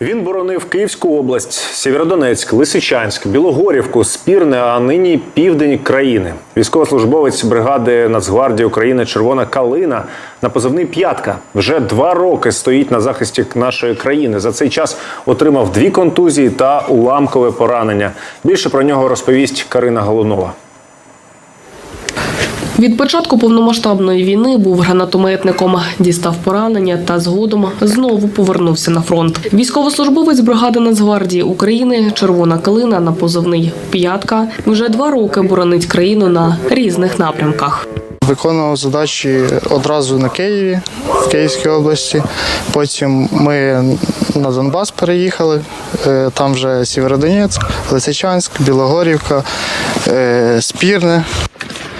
Він боронив Київську область, Сєвєродонецьк, Лисичанськ, Білогорівку, Спірне, а нині південь країни. Військовослужбовець бригади Нацгвардії України Червона Калина на позивний П'ятка вже два роки стоїть на захисті нашої країни. За цей час отримав дві контузії та уламкове поранення. Більше про нього розповість Карина Голунова. Від початку повномасштабної війни був гранатометником, дістав поранення та згодом знову повернувся на фронт. Військовослужбовець бригади Нацгвардії України Червона калина на позивний П'ятка вже два роки боронить країну на різних напрямках. Виконував задачі одразу на Києві, в Київській області. Потім ми на Донбас переїхали. Е, Там вже Сєвєродонецьк, Лисичанськ, Білогорівка, е, Спірне.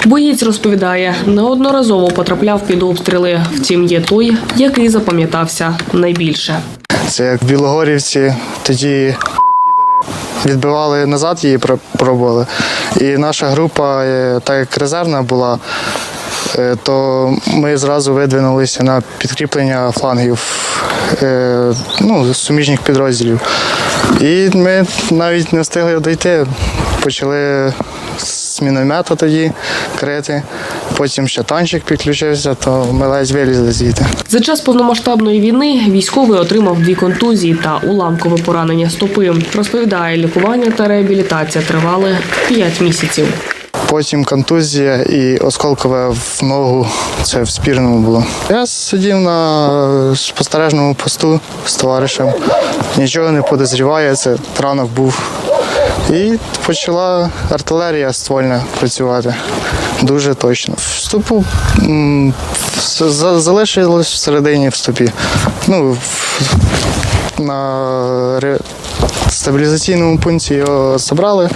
Боєць розповідає, неодноразово потрапляв під обстріли. Втім, є той, який запам'ятався найбільше. Це як в Білогорівці, тоді відбивали назад, її пр- пробували. І наша група, е, так як резервна була, е, то ми зразу видвинулися на підкріплення флангів е, ну, суміжних підрозділів. І ми навіть не встигли дійти. Почали з міномета тоді крити. Потім ще танчик підключився, то ми ледь вилізли звідти. За час повномасштабної війни військовий отримав дві контузії та уламкове поранення стопи. Розповідає, лікування та реабілітація тривали 5 місяців. Потім контузія і осколкове в ногу. Це в спірному було. Я сидів на спостережному посту з товаришем, нічого не подозріває, це ранок був. І почала артилерія ствольна працювати. Дуже точно. Вступу за- залишилось всередині в стопі. Ну, на стабілізаційному пункті його забрали,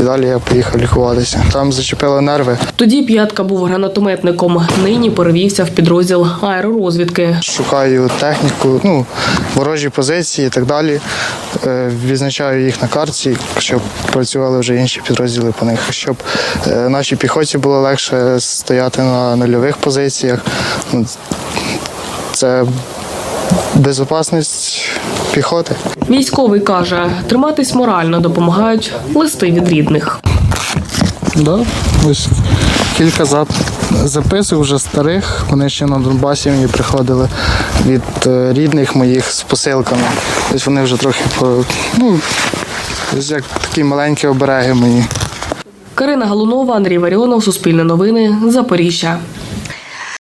і далі я поїхав лікуватися. Там зачепило нерви. Тоді п'ятка був гранатометником. Нині перевівся в підрозділ аеророзвідки. Шукаю техніку, ну, ворожі позиції і так далі. Е, Відзначаю їх на карті, щоб працювали вже інші підрозділи по них, щоб е, нашій піхоті було легше стояти на нульових позиціях. Ну, Це безпечність піхоти. Військовий каже, триматись морально допомагають листи від рідних. Да, ось кілька зап... записок вже старих. Вони ще на Донбасі мені приходили від е, рідних моїх з посилками. Ось вони вже трохи по ну, ось як такі маленькі обереги мені. Карина Галунова, Андрій Варіонов, Суспільне новини, Запоріжжя.